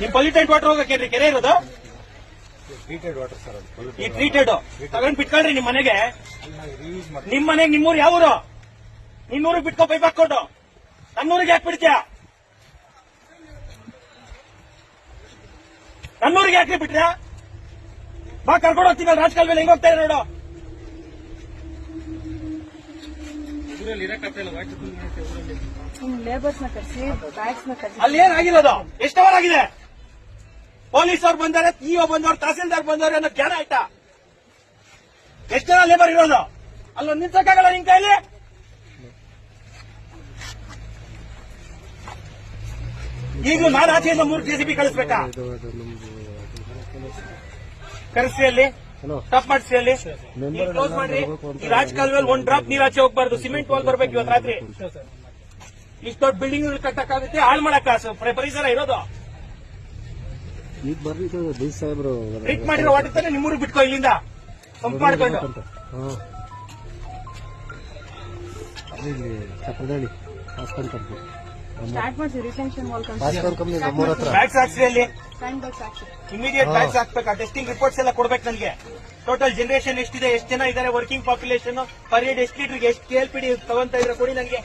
ನಿಮ್ pollutant water ಹೋಗಕ್ಕೇನ್ರಿ ಕೆರೆ ಇರೋದು? ಟ್ರೀಟೆಡ್ ವಾಟರ್ ಸರ್ ಈ ಟ್ರೀಟೆಡ್ ತಗೊಂಡ್ ಬಿಟ್ಕೊಳ್ರಿ ನಿಮ್ ಮನೆಗೆ. ನಿಮ್ ಮನೆಗೆ ನಿಮ್ಮೂರ್ ಯಾವ ಊರು ನಿನ್ನೂರಿಗೆ ಬಿಟ್ಕೊ ಪೈಪ್ ಹಾಕೊಂಡು ನನ್ನೂರಿಗೆ ಯಾಕೆ ಬಿಡ್ತೀಯ? ನನ್ನೂರಿಗೆ ಯಾಕೆ ಬಿಟ್ರ? ಬಾ ಕರ್ಕೊಂಡು ಹೋಗ್ತೀನಿ ರಾಜಕಾಲ ಮೇಲೆ ಹೆಂಗ್ ಹೋಗ್ತಾ ಇದೆ. ನೋಡು ಲೇಬರ್ಸ್ನ ಕರೆಸಿ ನ ಕರೆಸಿ ಅಲ್ಲಿ ಏನಾಗಿರೋದು ಎಷ್ಟು ಅವರ್ ಆಗಿದೆ? ಪೊಲೀಸ್ ಅವ್ರು ಬಂದಾರೆ ಇಒ ಬಂದವ್ರು ತಹಸೀಲ್ದಾರ್ ಬಂದವ್ರೆ ಅನ್ನೋ ಜ್ಞಾನ ಆಯ್ತಾ ಎಷ್ಟು ಜನ ಲೇಬರ್ ಇರೋದು? ಅಲ್ಲ ನಿಲ್ಸಕ್ಕಾಗಲ್ಲ ನಿನ್ ಕೈಲಿ? ಈಗ ನಾನು ಆಚೆಯಿಂದ ಮೂರು ಜೆಸಿಬಿ ಕಳಿಸ್ಬೇಕಾ? ಸ್ಟಾಪ್ ಮಾಡಿಸಿ ಅಲ್ಲಿ. ಕ್ಲೋಸ್ ಮಾಡ್ರಿ. ಈ ಒಂದ್ ಡ್ರಾಪ್ ನೀರ್ ಆಚೆ ಹೋಗ್ಬಾರ್ದು. ಸಿಮೆಂಟ್ ವಾಲ್ ಬರ್ಬೇಕು ಇವತ್ತು ರಾತ್ರಿ. ಇಷ್ಟು ದೊಡ್ಡ ಬಿಲ್ಡಿಂಗ್ ಕಟ್ಟಕ್ಕಾಗುತ್ತೆ ಹಾಳು ಮಾಡಕ್ಕ ಪರಿಸರ ಇರೋದು. ಈಗ ಬರ್ರಿ ಡಿ ಸಾಹೇಬ್ರು ಟ್ರೀಟ್ ಮಾಡಿರೋ ವಾಟರ್ ತಾನೆ ನಿಮ್ಮೂರಿಗೆ ಬಿಟ್ಕೋ ಇಲ್ಲಿಂದ. ಪಂಪ್ ಮಾಡ್ಕೊಂಡು ಹಾಂ. ಇಲ್ಲಿ ಚಕ್ರದಳ್ಳಿ ಹಾಸ್ಪೆಲ್ ಕಂಪ್ನಿ. ಸ್ಟಾರ್ಟ್ ಮಾಡ್ತೀವಿ ರಿಟೆನ್ಷನ್ ವಾಲ್ ಹಾಸ್ಪೆಲ್ ಕಂಪ್ನಿ ನಮ್ಮೂರ ಹತ್ರ. ಬ್ಯಾಗ್ಸ್ ಹಾಕ್ಸಿ ಅಲ್ಲಿ. ಸ್ಯಾಂಡ್ ಬಾಕ್ಸ್ ಹಾಕಿ ಇಮಿಡಿಯೇಟ್ ಬ್ಯಾಗ್ಸ್ ಹಾಕ್ಬೇಕು. ಟೆಸ್ಟಿಂಗ್ ರಿಪೋರ್ಟ್ಸ್ ಎಲ್ಲ ಕೊಡ್ಬೇಕು ನನಗೆ. ಟೋಟಲ್ ಜನರೇಷನ್ ಎಷ್ಟಿದೆ ಎಷ್ಟು ಜನ ಇದ್ದಾರೆ ವರ್ಕಿಂಗ್ ಪಾಪ್ಯುಲೇಷನ್ ಪರ್ ಹೆಡ್ ಎಷ್ಟು ಲೀಟರ್ಗೆ ಎಷ್ಟು ಕೆ ಎಲ್ ಪಿ ಡಿ ತಗೊಂತ ಇದ್ರೆ ಕೊಡಿ ನನಗೆ.